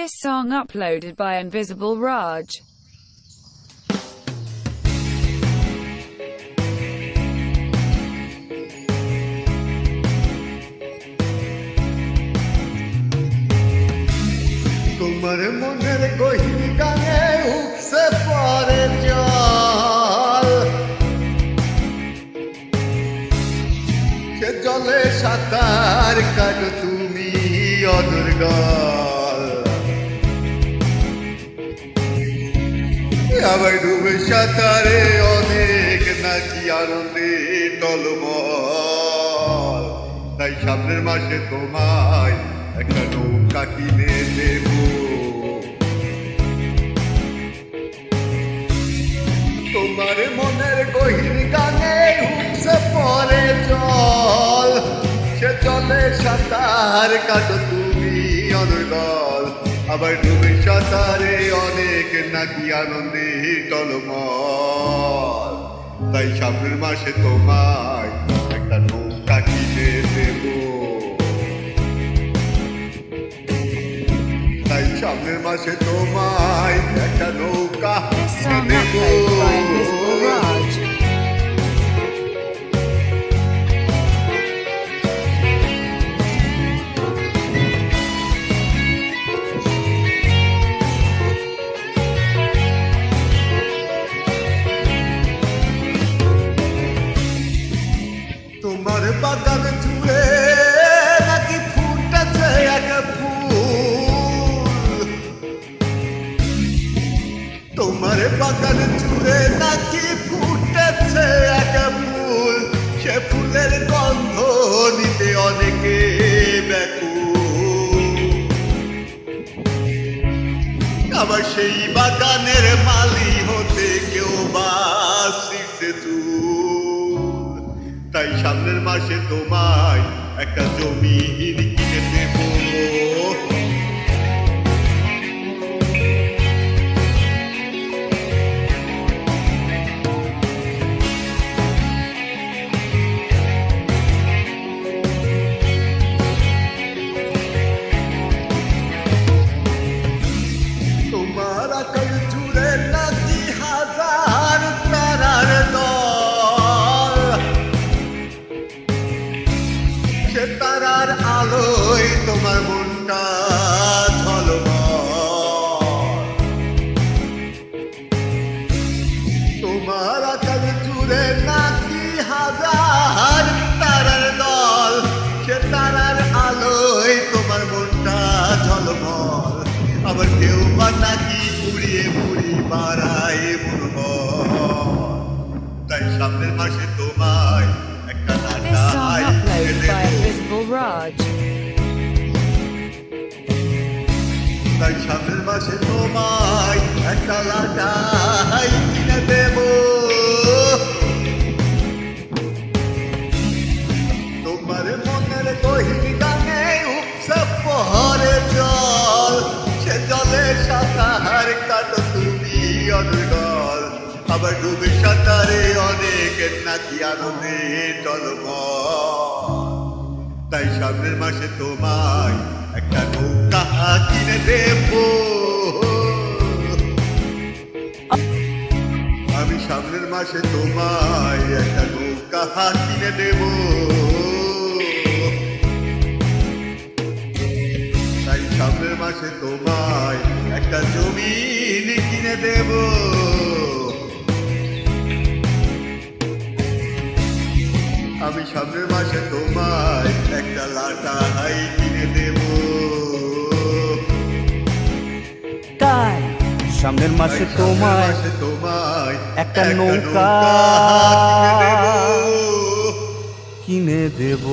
This song uploaded by Invisible Raj. তোমার মনের গহির গানে উপসে পরে জল সে জলে সাঁতার কাটো তুমি অদুর্গল আবার ডুবে সাঁতারে অনেক নাকি আনন্দে টলমল। তাই সামনের মাসে তোমায় একটা নৌকা কিনে দেব। তোমার মনের গহির গানে উঠছে পরে জল। সে চলে সাঁতার কাটো তুমি অনর্গল। আবার ডুবে সাঁতারে অনেক নাকি আনন্দে টলমল। তাই সামনের মাসে তোমায় একটা নৌকা কিনে দেবো। তাই সামনের মাসে তোমায় একটা নৌকা song দেব। বাগান জুড়ে নাকি ফুটেছে এক ফুল? তোমার বাগান জুড়ে নাকি ফুটেছে এক ফুল? সে ফুলের গন্ধ নিতে অনেকে ব্যাকুল। আবার সেই বাগানের মালি সামনের মাসে তোমায় একটা জমি কিনে দেব। মনটা তোমার আকাশ জুড়ে নাকি হাজার তারার দল সে তারার আলোয় তোমার মনটা ঝলমল। আবার কেউ বা নাকি পুড়িয়ে পুড়ি মনোবল। তাই সামনের মাসে তোমায় একটা Invisible Raj. তাই সামনের মাসে তোমায় একটা লাটাই কিনে দেব। তোমার মনের গহির গানে উপসে পহরে জল, সে জলে সাঁতার কাটো তুমি অনর্গল আবার ডুবে সাঁতারে অনেক নাকি আনন্দে টলমল তাই সামনের মাসে তোমায় একটা নৌকা কিনে দেব। সামনের তোমায় একটা নৌকা কিনে দেব। তাই সামনের মাসে তোমায় একটা জমিন কিনে দেব। আমি সামনের মাসে তোমায় একটা লাটাই কিনে সামনের মাসে তোমায় তোমায় একটা নৌকা কিনে দেব।